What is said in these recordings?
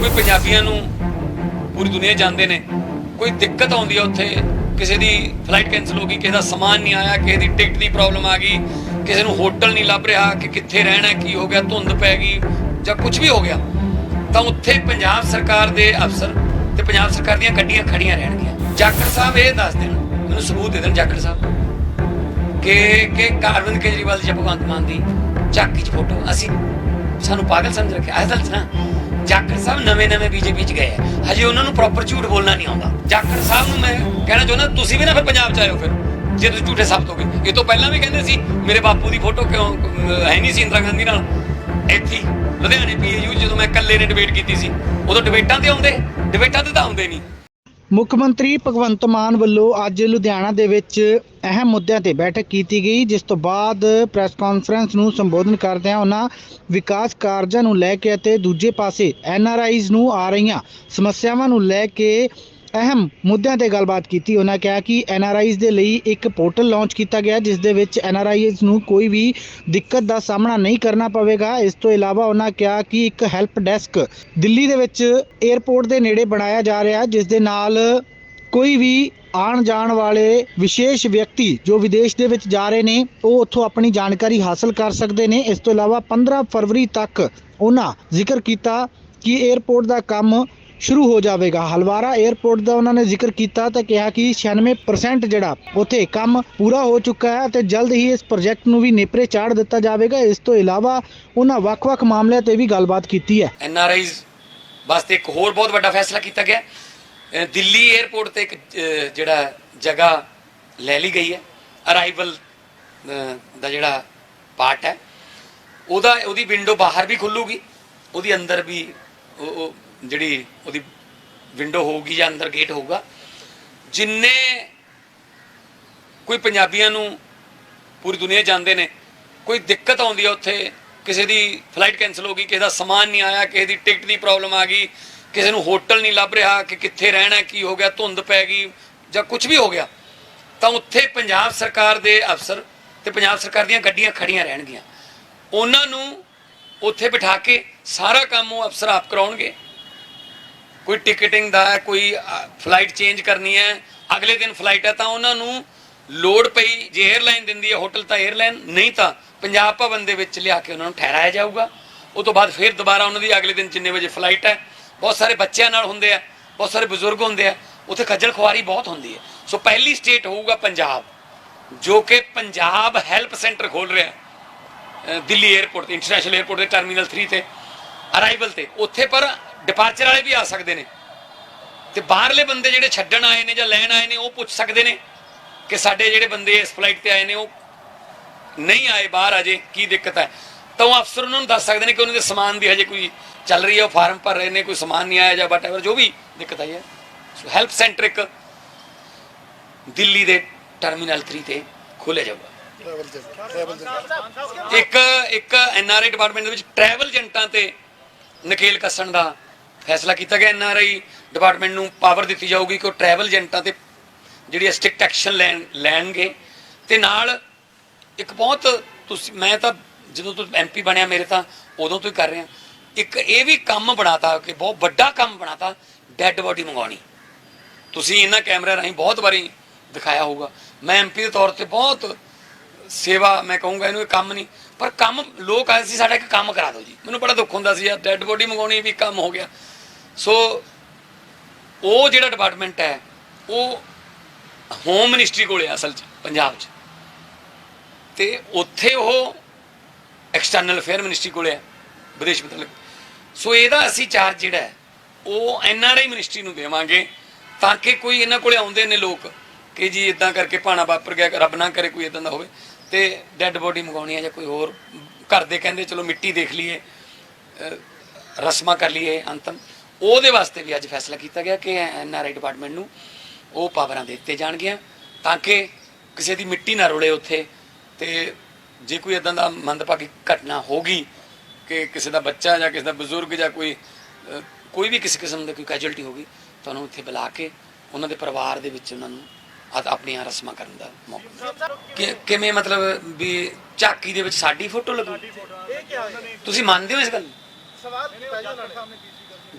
ਕੋਈ ਪੰਜਾਬੀਆਂ ਨੂੰ ਪੂਰੀ ਦੁਨੀਆ ਜਾਣਦੇ ਨੇ, ਕੋਈ ਦਿੱਕਤ ਆਉਂਦੀ ਹੈ ਉੱਥੇ, ਕਿਸੇ ਦੀ ਫਲਾਈਟ ਕੈਨਸਲ ਹੋ ਗਈ, ਕਿਸੇ ਦਾ ਸਮਾਨ ਨਹੀਂ ਆਇਆ, ਕਿਸੇ ਦੀ ਟਿਕਟ ਦੀ ਪ੍ਰੋਬਲਮ ਆ ਗਈ, ਕਿਸੇ ਨੂੰ ਹੋਟਲ ਨਹੀਂ ਲੱਭ ਰਿਹਾ, ਕਿ ਕਿੱਥੇ ਰਹਿਣਾ, ਕੀ ਹੋ ਗਿਆ, ਧੁੰਦ ਪੈ ਗਈ ਜਾਂ ਕੁਝ ਵੀ ਹੋ ਗਿਆ, ਤਾਂ ਉੱਥੇ ਪੰਜਾਬ ਸਰਕਾਰ ਦੇ ਅਫਸਰ ਤੇ ਪੰਜਾਬ ਸਰਕਾਰ ਦੀਆਂ ਗੱਡੀਆਂ ਖੜੀਆਂ ਰਹਿਣਗੀਆਂ। ਜਾਖੜ ਸਾਹਿਬ ਇਹ ਦੱਸ ਦੇਣ, ਮੈਨੂੰ ਸਬੂਤ ਦੇ ਦੇਣ ਜਾਖੜ ਸਾਹਿਬ, ਕਿ ਕਿ ਅਰਵਿੰਦ ਕੇਜਰੀਵਾਲ ਦੀ ਜਾਂ ਭਗਵੰਤ ਮਾਨ ਦੀ ਝਾਕੀ 'ਚ ਫੋਟੋ ਅਸੀਂ ਸਾਨੂੰ ਪਾਗਲ ਸਮਝ ਰੱਖਿਆ। ਅਸਲ 'ਚ ਨਾ ਜਾਖੜ ਸਾਹਿਬ ਨਵੇਂ ਨਵੇਂ ਬੀਜੇਪੀ 'ਚ ਗਏ ਆ। ਹਜੇ ਉਹਨਾਂ ਨੂੰ ਪ੍ਰੋਪਰ ਝੂਠ ਬੋਲਣਾ ਨਹੀਂ ਆਉਂਦਾ। ਜਾਖੜ ਸਾਹਿਬ ਨੂੰ ਮੈਂ ਕਹਿਣਾ ਚਾਹੁੰਦਾ ਤੁਸੀਂ ਵੀ ਨਾ ਫਿਰ ਪੰਜਾਬ 'ਚ ਆਇਓ ਫਿਰ। ਜੇ ਤੁਸੀਂ ਝੂਠੇ ਸਾਬਤ ਹੋ ਗਏ। ਇਹ ਤੋਂ ਪਹਿਲਾਂ ਵੀ ਕਹਿੰਦੇ ਸੀ ਮੇਰੇ ਬਾਪੂ ਦੀ ਫੋਟੋ ਕਿਉਂ ਹੈ ਨਹੀਂ ਸੀ ਇੰਦਰਾ ਗਾਂਧੀ ਨਾਲ। ਇੱਥੇ ਹੀ, ਲੁਧਿਆਣੇ ਪੀਯੂ ਜਦੋਂ ਮੈਂ ਇਕੱਲੇ ਨੇ ਡਿਬੇਟ ਕੀਤੀ ਸੀ ਉਦੋਂ ਡਿਬੇਟਾਂ ਤੇ ਆਉਂਦੇ ਡਿਬੇਟਾਂ ਤੇ ਤਾਂ ਆਉਂਦੇ ਨਹੀਂ। ਮੁੱਖ ਮੰਤਰੀ ਭਗਵੰਤ ਮਾਨ ਵੱਲੋਂ ਅੱਜ ਲੁਧਿਆਣਾ ਦੇ ਵਿੱਚ ਅਹਿਮ ਮੁੱਦਿਆਂ ਤੇ ਬੈਠਕ ਕੀਤੀ ਗਈ, ਜਿਸ ਤੋਂ ਬਾਅਦ ਪ੍ਰੈਸ ਕਾਨਫਰੰਸ ਨੂੰ ਸੰਬੋਧਨ ਕਰਦਿਆਂ ਉਹਨਾਂ ਵਿਕਾਸ ਕਾਰਜਾਂ ਨੂੰ ਲੈ ਕੇ ਅਤੇ ਦੂਜੇ ਪਾਸੇ ਐਨਆਰਆਈਜ਼ ਨੂੰ ਆ ਰਹੀਆਂ ਸਮੱਸਿਆਵਾਂ ਨੂੰ ਲੈ ਕੇ ਅਹਿਮ ਮੁੱਦਿਆਂ ਤੇ ਗੱਲਬਾਤ ਕੀਤੀ। ਉਹਨਾਂ ਕਿਹਾ ਕਿ ਐੱਨ ਆਰ ਆਈਜ਼ ਦੇ ਲਈ ਇੱਕ ਪੋਰਟਲ ਲਾਂਚ ਕੀਤਾ ਗਿਆ, ਜਿਸ ਦੇ ਵਿੱਚ ਐਨਆਰਆਈਜ਼ ਨੂੰ ਕੋਈ ਵੀ ਦਿੱਕਤ ਦਾ ਸਾਹਮਣਾ ਨਹੀਂ ਕਰਨਾ ਪਵੇਗਾ। ਇਸ ਤੋਂ ਇਲਾਵਾ ਉਹਨਾਂ ਕਿਹਾ ਕਿ ਇੱਕ ਹੈਲਪ ਡੈਸਕ ਦਿੱਲੀ ਦੇ ਵਿੱਚ 에ਅਰਪੋਰਟ ਦੇ ਨੇੜੇ ਬਣਾਇਆ ਜਾ ਰਿਹਾ, ਜਿਸ ਦੇ ਨਾਲ ਕੋਈ ਵੀ ਆਉਣ ਜਾਣ ਵਾਲੇ ਵਿਸ਼ੇਸ਼ ਵਿਅਕਤੀ ਜੋ ਵਿਦੇਸ਼ ਦੇ ਵਿੱਚ ਜਾ ਰਹੇ ਨੇ, ਉਹ ਉੱਥੋਂ ਆਪਣੀ ਜਾਣਕਾਰੀ ਹਾਸਲ ਕਰ ਸਕਦੇ ਨੇ। ਇਸ ਤੋਂ ਇਲਾਵਾ 15 ਫਰਵਰੀ ਤੱਕ ਉਹਨਾਂ ਜ਼ਿਕਰ ਕੀਤਾ ਕਿ 에ਅਰਪੋਰਟ ਦਾ ਕੰਮ ਸ਼ੁਰੂ ਹੋ ਜਾਵੇਗਾ। ਹਲਵਾਰਾ 에ਅਰਪੋਰਟ ਦਾ ਉਹਨਾਂ ਨੇ ਜ਼ਿਕਰ ਕੀਤਾ ਤਾਂ ਕਿਹਾ ਕਿ 96% ਜਿਹੜਾ ਉੱਥੇ ਕੰਮ ਪੂਰਾ ਹੋ ਚੁੱਕਾ ਹੈ ਤੇ ਜਲਦ ਹੀ ਇਸ ਪ੍ਰੋਜੈਕਟ ਨੂੰ ਵੀ ਨੇਪਰੇ ਚਾੜ ਦਿੱਤਾ ਜਾਵੇਗਾ। ਇਸ ਤੋਂ ਇਲਾਵਾ ਉਹਨਾਂ ਵੱਖ-ਵੱਖ ਮਾਮਲਿਆਂ ਤੇ ਵੀ ਗੱਲਬਾਤ ਕੀਤੀ ਹੈ। ਐਨ ਵਾਸਤੇ ਇੱਕ ਹੋਰ ਬਹੁਤ ਵੱਡਾ ਫੈਸਲਾ ਕੀਤਾ ਗਿਆ। ਦਿੱਲੀ 에ਅਰਪੋਰਟ ਤੇ ਇੱਕ ਜਿਹੜਾ ਜਗ੍ਹਾ ਲੈ ਲਈ ਗਈ ਹੈ। ਅਰਾਈਵਲ ਦਾ ਜਿਹੜਾ ਪਾਰਟ ਹੈ। ਉਹਦਾ, ਉਹਦੀ ਵਿੰਡੋ ਬਾਹਰ ਵੀ ਖੁੱਲੂਗੀ। ਉਹਦੀ ਅੰਦਰ ਵੀ ਉਹ ਜਿਹੜੀ ਉਹਦੀ ਵਿੰਡੋ ਹੋਊਗੀ ਜਾਂ ਅੰਦਰ ਗੇਟ ਹੋਊਗਾ, ਜਿੰਨੇ ਕੋਈ ਪੰਜਾਬੀਆਂ ਨੂੰ ਪੂਰੀ ਦੁਨੀਆ ਜਾਂਦੇ ਨੇ, ਕੋਈ ਦਿੱਕਤ ਆਉਂਦੀ ਹੈ ਉੱਥੇ, ਕਿਸੇ ਦੀ ਫਲਾਈਟ ਕੈਨਸਲ ਹੋ ਗਈ, ਕਿਸੇ ਦਾ ਸਮਾਨ ਨਹੀਂ ਆਇਆ, ਕਿਸੇ ਦੀ ਟਿਕਟ ਦੀ ਪ੍ਰੋਬਲਮ ਆ ਗਈ, ਕਿਸੇ ਨੂੰ ਹੋਟਲ ਨਹੀਂ ਲੱਭ ਰਿਹਾ ਕਿ ਕਿੱਥੇ ਰਹਿਣਾ, ਕੀ ਹੋ ਗਿਆ, ਧੁੰਦ ਪੈ ਗਈ ਜਾਂ ਕੁਝ ਵੀ ਹੋ ਗਿਆ, ਤਾਂ ਉੱਥੇ ਪੰਜਾਬ ਸਰਕਾਰ ਦੇ ਅਫਸਰ ਤੇ ਪੰਜਾਬ ਸਰਕਾਰ ਦੀਆਂ ਗੱਡੀਆਂ ਖੜੀਆਂ ਰਹਿਣਗੀਆਂ। ਉਹਨਾਂ ਨੂੰ ਉੱਥੇ ਬਿਠਾ ਕੇ ਸਾਰਾ ਕੰਮ ਉਹ ਅਫਸਰ ਆਪ ਕਰਾਉਣਗੇ। ਕੋਈ ਟਿਕਟਿੰਗ ਦਾ, ਕੋਈ ਫਲਾਈਟ ਚੇਂਜ ਕਰਨੀ ਹੈ, ਅਗਲੇ ਦਿਨ ਫਲਾਈਟ ਹੈ, ਤਾਂ ਉਹਨਾਂ ਨੂੰ ਲੋਡ ਪਈ, ਜੇ 에ਅਰਲਾਈਨ ਦਿੰਦੀ ਹੈ ਹੋਟਲ ਤਾਂ 에ਅਰਲਾਈਨ ਨਹੀਂ ਤਾਂ ਪੰਜਾਬ ਭਵਨ ਦੇ ਵਿੱਚ ਲਿਆ ਕੇ ਉਹਨਾਂ ਨੂੰ ਠਹਿਰਾਇਆ ਜਾਊਗਾ। ਉਸ ਤੋਂ ਬਾਅਦ ਫਿਰ ਦੁਬਾਰਾ ਉਹਨਾਂ ਦੀ ਅਗਲੇ ਦਿਨ ਜਿੰਨੇ ਵਜੇ ਫਲਾਈਟ ਹੈ, ਬਹੁਤ ਸਾਰੇ ਬੱਚਿਆਂ ਨਾਲ ਹੁੰਦੇ ਆ, ਬਹੁਤ ਸਾਰੇ ਬਜ਼ੁਰਗ ਹੁੰਦੇ ਆ, ਉੱਥੇ ਖੱਜਲ ਖੁਆਰੀ ਬਹੁਤ ਹੁੰਦੀ ਹੈ। ਸੋ ਪਹਿਲੀ ਸਟੇਟ ਹੋਊਗਾ ਪੰਜਾਬ, ਜੋ ਕਿ ਪੰਜਾਬ ਹੈਲਪ ਸੈਂਟਰ ਖੋਲ ਰਿਹਾ ਦਿੱਲੀ 에ਅਰਪੋਰਟ ਤੇ ਇੰਟਰਨੈਸ਼ਨਲ 에ਅਰਪੋਰਟ ਦੇ ਟਰਮੀਨਲ 3 ਤੇ ਅਰਾਈਵਲ ਤੇ। ਉੱਥੇ ਪਰ ਡਿਪਾਰਚਰ ਵਾਲੇ ਵੀ ਆ ਸਕਦੇ ਨੇ। ਤੇ ਬਾਹਰਲੇ ਬੰਦੇ ਜਿਹੜੇ ਛੱਡਣ ਆਏ ਨੇ ਜਾਂ ਲੈਣ ਆਏ ਨੇ ਉਹ ਪੁੱਛ ਸਕਦੇ ਨੇ ਕਿ ਸਾਡੇ ਜਿਹੜੇ ਬੰਦੇ ਇਸ ਫਲਾਈਟ ਤੇ ਆਏ ਨੇ ਉਹ ਨਹੀਂ ਆਏ ਬਾਹਰ ਅਜੇ ਕੀ ਦਿੱਕਤ ਹੈ? ਤਾਂ ਉਹ ਅਫਸਰ ਉਹਨਾਂ ਨੂੰ ਦੱਸ ਸਕਦੇ ਨੇ ਕਿ ਉਹਨਾਂ ਦੇ ਸਮਾਨ ਦੀ ਹਜੇ ਕੋਈ ਚੱਲ ਰਹੀ ਹੈ ਉਹ ਫਾਰਮ ਭਰ ਰਹੇ ਨੇ ਕੋਈ ਸਮਾਨ ਨਹੀਂ ਆਇਆ ਜਾਂ ਵਟਐਵਰ ਜੋ ਵੀ ਦਿੱਕਤ ਆਈ ਹੈ। ਸੋ ਹੈਲਪ ਸੈਂਟਰ ਇੱਕ ਦਿੱਲੀ ਦੇ ਟਰਮੀਨਲ 3 ਤੇ ਖੋਲ੍ਹਿਆ ਜਾਊਗਾ। ਇੱਕ ਇੱਕ ਐਨਆਰਆਈ ਡਿਪਾਰਟਮੈਂਟ ਦੇ ਵਿੱਚ ਟਰੈਵਲ ਏਜੰਟਾਂ ਤੇ ਨਕੇਲ ਕੱਸਣ ਦਾ ਫੈਸਲਾ ਕੀਤਾ ਗਿਆ ਐਨਆਰਆਈ ਡਿਪਾਰਟਮੈਂਟ ਨੂੰ ਪਾਵਰ ਦਿੱਤੀ ਜਾਊਗੀ ਕਿ ਉਹ ਟਰੈਵਲ ਏਜੰਟਾਂ ਤੇ ਜਿਹੜੀ ਸਟ੍ਰਿਕਟ ਐਕਸ਼ਨ ਲੈਣ, ਲੈਣਗੇ। ਤੇ ਨਾਲ ਇੱਕ ਬਹੁਤ ਤੁਸੀਂ, ਮੈਂ ਤਾਂ ਜਦੋਂ ਤੋਂ ਐਮਪੀ ਬਣਿਆ ਮੇਰੇ ਤਾਂ ਉਦੋਂ ਤੋਂ ਹੀ ਕਰ ਰਿਹਾ। ਇੱਕ ਇਹ ਵੀ ਕੰਮ ਬਣਾਤਾ ਕਿ ਬਹੁਤ ਵੱਡਾ ਕੰਮ ਬਣਾਤਾ ਡੈੱਡ ਬੋਡੀ ਮੰਗਾਉਣੀ ਤੁਸੀਂ ਇਹਨਾਂ ਕੈਮਰੇ ਰਾਹੀਂ ਬਹੁਤ ਵਾਰੀ ਦਿਖਾਇਆ ਹੋਊਗਾ। ਮੈਂ ਐਮਪੀ ਦੇ ਤੌਰ ਤੇ ਬਹੁਤ ਸੇਵਾ, ਮੈਂ ਕਹੂੰਗਾ ਇਹਨੂੰ ਇਹ ਕੰਮ ਨਹੀਂ, ਪਰ ਕੰਮ, ਲੋਕ ਆਏ ਸੀ, ਸਾਡਾ ਇੱਕ ਕੰਮ ਕਰਾ ਦਿਓ ਜੀ। ਮੈਨੂੰ ਬੜਾ ਦੁੱਖ ਹੁੰਦਾ ਸੀ, ਯਾਰ ਡੈੱਡ ਬੋਡੀ ਮੰਗਾਉਣੀ ਵੀ ਕੰਮ ਹੋ ਗਿਆ। ਸੋ ਉਹ ਜਿਹੜਾ ਡਿਪਾਰਟਮੈਂਟ ਹੈ, ਉਹ ਹੋਮ ਮਿਨਿਸਟਰੀ ਕੋਲੇ ਆ ਅਸਲ 'ਚ, ਪੰਜਾਬ 'ਚ। ਤੇ ਉੱਥੇ ਉਹ ਐਕਸਟਰਨਲ ਅਫੇਅਰ ਮਿਨਿਸਟਰੀ ਕੋਲੇ ਆ ਵਿਦੇਸ਼ ਮੰਤਰਾਲੇ। ਸੋ ਇਹਦਾ ਅਸੀਂ ਚਾਰਜ ਜਿਹੜਾ ਉਹ ਹੈ ਆਰ ਆਈ ਮਿਨਿਸਟਰੀ ਨੂੰ ਦੇਵਾਂਗੇ, ਤਾਂ ਕਿ ਕੋਈ ਇਹਨਾਂ ਕੋਲੇ ਆਉਂਦੇ ਨੇ ਲੋਕ ਕਿ ਜੀ ਇਦਾਂ ਕਰਕੇ ਭਾਣਾ ਵਾਪਰ ਗਿਆ, ਰੱਬ ਨਾ ਕਰੇ ਕੋਈ ਇਦਾਂ ਦਾ ਹੋਵੇ, ਤੇ ਡੈੱਡ ਬੋਡੀ ਮੰਗਾਉਣੀ ਹੈ ਜਾਂ ਕੋਈ ਹੋਰ, ਘਰ ਦੇ ਕਹਿੰਦੇ ਚਲੋ ਮਿੱਟੀ ਦੇਖ ਲਈਏ ਰਸਮਾਂ ਕਰ ਲਈਏ, ਅੰਤਮ। ਉਹਦੇ ਵਾਸਤੇ ਵੀ ਅੱਜ ਫੈਸਲਾ ਕੀਤਾ ਗਿਆ ਕਿ ਐਨਆਰਆਈ ਡਿਪਾਰਟਮੈਂਟ ਨੂੰ ਉਹ ਪਾਵਰਾਂ ਦੇ ਦਿੱਤੇ ਜਾਣਗੀਆਂ ਤਾਂ ਕਿ ਕਿਸੇ ਦੀ ਮਿੱਟੀ ਨਾ ਰੁਲੇ ਉੱਥੇ ਤੇ ਜੇ ਕੋਈ ਇਦਾਂ ਦਾ ਮੰਦਭਾਗੀ ਘਟਨਾ ਹੋਗੀ ਕਿ ਕਿਸੇ ਦਾ ਬੱਚਾ ਜਾਂ ਕਿਸੇ ਦਾ ਬਜ਼ੁਰਗ ਜਾਂ ਕੋਈ ਕੋਈ ਵੀ ਕਿਸੇ ਕਿਸਮ ਦੀ ਕੋਈ ਕੈਜੁਅਲਟੀ ਹੋਗੀ ਤਾਂ ਉਹਨੂੰ ਉੱਥੇ ਬੁਲਾ ਕੇ ਉਹਨਾਂ ਦੇ ਪਰਿਵਾਰ ਦੇ ਵਿੱਚ ਉਹਨਾਂ ਨੂੰ ਆਪਣੀਆਂ ਰਸਮਾਂ ਕਰਨ ਦਾ ਮੌਕਾ। ਕਿ ਕਿਵੇਂ ਮਤਲਬ ਵੀ ਝਾਕੀ ਦੇ ਵਿੱਚ ਸਾਡੀ ਫੋਟੋ ਲੱਗੂ ਤੁਸੀਂ ਮੰਨਦੇ ਹੋ ਇਸ ਗੱਲ ਨੂੰ?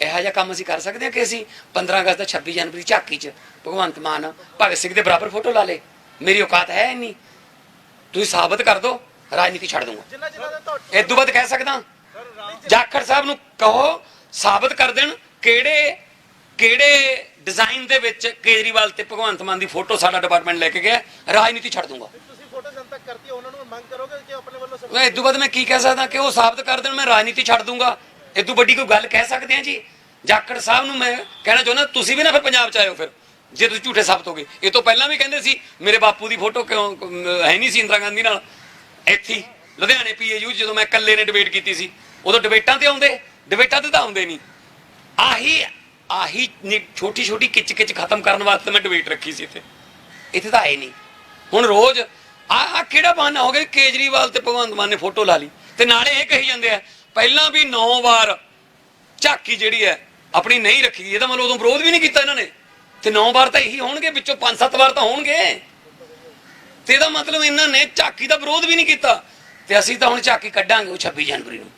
ਇਹੋ ਜਿਹਾ ਕੰਮ ਅਸੀਂ ਕਰ ਸਕਦੇ ਹਾਂ ਕਿ ਅਸੀਂ 15 ਅਗਸਤ ਦਾ 26 ਜਨਵਰੀ ਝਾਕੀ 'ਚ ਭਗਵੰਤ ਮਾਨ ਭਗਤ ਸਿੰਘ ਦੇ ਬਰਾਬਰ ਫੋਟੋ ਲਾ ਲੇ। ਮੇਰੀ ਔਕਾਤ ਹੈ ਨਹੀਂ ਤੁਸੀਂ ਸਾਬਤ ਕਰ ਦਿਓ ਰਾਜਨੀਤੀ ਛੱਡ ਦੂੰਗਾ। ਦਾ ਇਹ ਤੋਂ ਬਾਅਦ ਕਹਿ ਸਕਦਾ। ਜਾਖੜ ਸਾਹਿਬ ਨੂੰ ਕਹੋ ਸਾਬਤ ਕਰ ਦੇਣ ਕਿਹੜੇ ਕਿਹੜੇ ਡਿਜ਼ਾਈਨ ਦੇ ਵਿੱਚ ਕੇਜਰੀਵਾਲ ਤੇ ਭਗਵੰਤ ਮਾਨ ਦੀ ਫੋਟੋ ਸਾਡਾ ਡਿਪਾਰਟਮੈਂਟ ਲੈ ਕੇ ਗਿਆ। ਰਾਜਨੀਤੀ ਛੱਡ ਦੂੰਗਾ। ਤੁਸੀਂ ਫੋਟੋ ਜਨਤਕ ਕਰਤੀ ਉਹਨਾਂ ਨੂੰ ਮੰਗ ਕਰੋਗੇ ਕਿ ਆਪਣੇ ਵੱਲੋਂ ਇਹ ਤੋਂ ਬਾਅਦ ਮੈਂ ਕੀ ਕਹਿ ਸਕਦਾ ਕਿ ਉਹ ਸਾਬਤ ਕਰ ਦੇਣ ਮੈਂ ਰਾਜਨੀਤੀ ਛੱਡ ਦੂੰਗਾ। ਇਹ ਤੋਂ ਵੱਡੀ ਕੋਈ ਗੱਲ ਕਹਿ ਸਕਦੇ ਆ ਜੀ? ਜਾਖੜ ਸਾਹਿਬ ਨੂੰ ਮੈਂ ਕਹਿਣਾ ਚਾਹੁੰਦਾ, ਤੁਸੀਂ ਵੀ ਨਾ ਫਿਰ ਪੰਜਾਬ ਚ ਆਇਓ ਫਿਰ, ਜੇ ਤੁਸੀਂ ਝੂਠੇ ਸਾਬਤ ਹੋਗੇ ਇਹ ਤੋਂ ਪਹਿਲਾਂ ਵੀ ਕਹਿੰਦੇ ਸੀ, ਮੇਰੇ ਬਾਪੂ ਦੀ ਫੋਟੋ ਕਿਉਂ ਹੈ ਨਹੀਂ ਸੀ ਇੰਦਰਾ ਗਾਂਧੀ ਨਾਲ? ਇੱਥੇ ਲੁਧਿਆਣੇ ਪੀਏਯੂ ਜਦੋਂ ਮੈਂ ਇਕੱਲੇ ਨੇ ਡਿਬੇਟ ਕੀਤੀ ਸੀ, ਉਦੋਂ ਡਿਬੇਟਾਂ ਤੇ ਆਉਂਦੇ ਡਿਬੇਟਾਂ ਤੇ ਤਾਂ ਆਉਂਦੇ ਨਹੀਂ। ਆਹੀ ਆਹੀ ਛੋਟੀ ਛੋਟੀ ਕਿਚ ਕਿਚ ਖਤਮ ਕਰਨ ਵਾਸਤੇ ਮੈਂ ਡਿਬੇਟ ਰੱਖੀ ਸੀ ਇੱਥੇ। ਇੱਥੇ ਤਾਂ ਆਏ ਨਹੀਂ। ਹੁਣ ਰੋਜ਼ ਆ ਕਿਹੜਾ ਬਹਾਨਾ ਹੋ ਗਿਆ ਕੇਜਰੀਵਾਲ ਤੇ ਭਗਵੰਤ ਮਾਨ ਨੇ ਫੋਟੋ ਲਾ ਲਈ, ਤੇ ਨਾਲੇ ਇਹ ਕਹੀ ਜਾਂਦੇ ਆ ਪਹਿਲਾਂ ਵੀ 9 ਵਾਰ ਝਾਕੀ ਜਿਹੜੀ ਹੈ ਆਪਣੀ ਨਹੀਂ ਰੱਖੀ ਗਈ। ਇਹਦਾ ਮਤਲਬ ਉਦੋਂ ਵਿਰੋਧ ਵੀ ਨਹੀਂ ਕੀਤਾ ਇਹਨਾਂ ਨੇ। ਤੇ 9 ਵਾਰ ਤਾਂ ਇਹੀ ਹੋਣਗੇ, ਵਿੱਚੋਂ 5-7 ਵਾਰ ਤਾਂ ਹੋਣਗੇ। ਤੇ ਇਹਦਾ ਮਤਲਬ ਇਹਨਾਂ ਨੇ ਝਾਕੀ ਦਾ ਵਿਰੋਧ ਵੀ ਨਹੀਂ ਕੀਤਾ। ਤੇ ਅਸੀਂ ਤਾਂ ਹੁਣ ਝਾਕੀ ਕੱਢਾਂਗੇ ਉਹ 26 ਜਨਵਰੀ ਨੂੰ।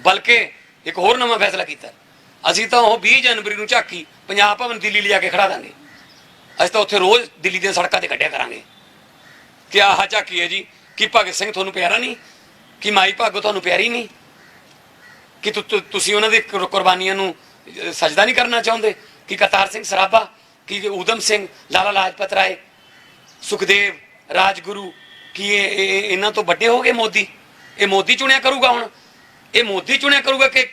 ਬਲਕਿ ਇੱਕ ਹੋਰ ਨਵਾਂ ਫੈਸਲਾ ਕੀਤਾ। ਅਸੀਂ ਤਾਂ ਉਹ 20 ਜਨਵਰੀ ਨੂੰ ਝਾਕੀ ਪੰਜਾਬ ਭਵਨ ਦਿੱਲੀ ਲਿਜਾ ਕੇ ਖੜਾ ਦਾਂਗੇ। ਅਸੀਂ ਤਾਂ ਉੱਥੇ ਰੋਜ਼ ਦਿੱਲੀ ਦੀਆਂ ਸੜਕਾਂ ਤੇ ਕੱਢਿਆ ਕਰਾਂਗੇ। ਕਿ ਆਹ ਝਾਕੀ ਹੈ ਜੀ? ਕਿ ਭਗਤ ਸਿੰਘ ਤੁਹਾਨੂੰ ਪਿਆਰਾ ਨਹੀਂ? ਕਿ ਮਾਈ ਭਾਗੋ ਤੁਹਾਨੂੰ ਪਿਆਰੀ ਨਹੀਂ? ਕਿ ਤੁਸੀਂ ਉਹਨਾਂ ਦੀ ਕੁਰਬਾਨੀਆਂ ਨੂੰ ਅਹ, ਸਜਦਾ ਨਹੀਂ ਕਰਨਾ ਚਾਹੁੰਦੇ? ਕਿ ਕਰਤਾਰ ਸਿੰਘ ਸਰਾਭਾ ਕਿ ਊਧਮ ਸਿੰਘ ਲਾਲਾ ਲਾਜਪਤ ਰਾਏ ਸੁਖਦੇਵ ਰਾਜਗੁਰੂ ਕੀ ਇਹ ਇਹਨਾਂ ਤੋਂ ਵੱਡੇ ਹੋ ਗਏ ਮੋਦੀ? ਇਹ ਮੋਦੀ ਚੁਣਿਆ ਕਰੂਗਾ ਹੁਣ? ਇਹ ਮੋਦੀ ਚੁਣਿਆ ਕਰੂਗਾ ਕਿ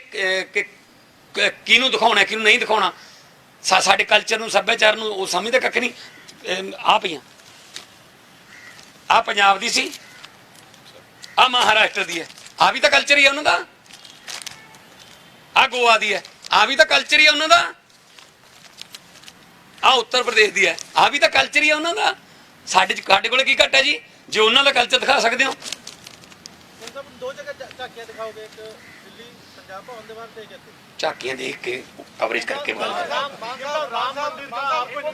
ਕਿਹਨੂੰ ਦਿਖਾਉਣਾ ਕਿਹਨੂੰ ਨਹੀਂ ਦਿਖਾਉਣਾ? ਸਾਡੇ ਕਲਚਰ ਨੂੰ ਸੱਭਿਆਚਾਰ ਨੂੰ ਉਹ ਸਮਝਦੇ ਕੱਖ ਨਹੀਂ? ਆ ਪਈਆਂ। ਆ ਪੰਜਾਬ ਦੀ ਸੀ। ਆ ਮਹਾਰਾਸ਼ਟਰ ਦੀ ਹੈ। ਆ ਵੀ ਤਾਂ ਕਲਚਰ ਹੀ ਹੈ ਉਹਨਾਂ ਦਾ। ਆ ਗੋਆ ਦੀ ਹੈ। ਆ ਵੀ ਤਾਂ ਕਲਚਰ ਹੀ ਹੈ ਉਹਨਾਂ ਦਾ। ਆ ਉੱਤਰ ਪ੍ਰਦੇਸ਼ ਦੀ ਹੈ। ਆ ਵੀ ਤਾਂ ਕਲਚਰ ਹੀ ਹੈ ਉਹਨਾਂ ਦਾ। ਸਾਡੇ ਚ ਸਾਡੇ ਕੋਲ ਕੀ ਘੱਟ ਹੈ ਜੀ? ਜੇ ਉਹਨਾਂ ਦਾ ਕਲਚਰ ਦਿਖਾ ਸਕਦੇ ਹੋ। ਦੋ ਜਗ੍ਹਾ ਝਾ- ਝਾਕੀਆਂ ਦਿਖਾਓਗੇ ਇੱਕ ਦਿੱਲੀ ਪੰਜਾਬ ਭਵਨ ਦੇ ਬਾਹਰ ਤੇ ਇੱਕ ਇੱਥੇ ਝਾਕੀਆਂ ਦੇਖ ਕੇ ਕਵਰੇਜ ਕਰਕੇ ਗੱਲ ਰਾਮ ਰਾਮ ਮੰਦਿਰ ਦਾ ਆਪਕੋ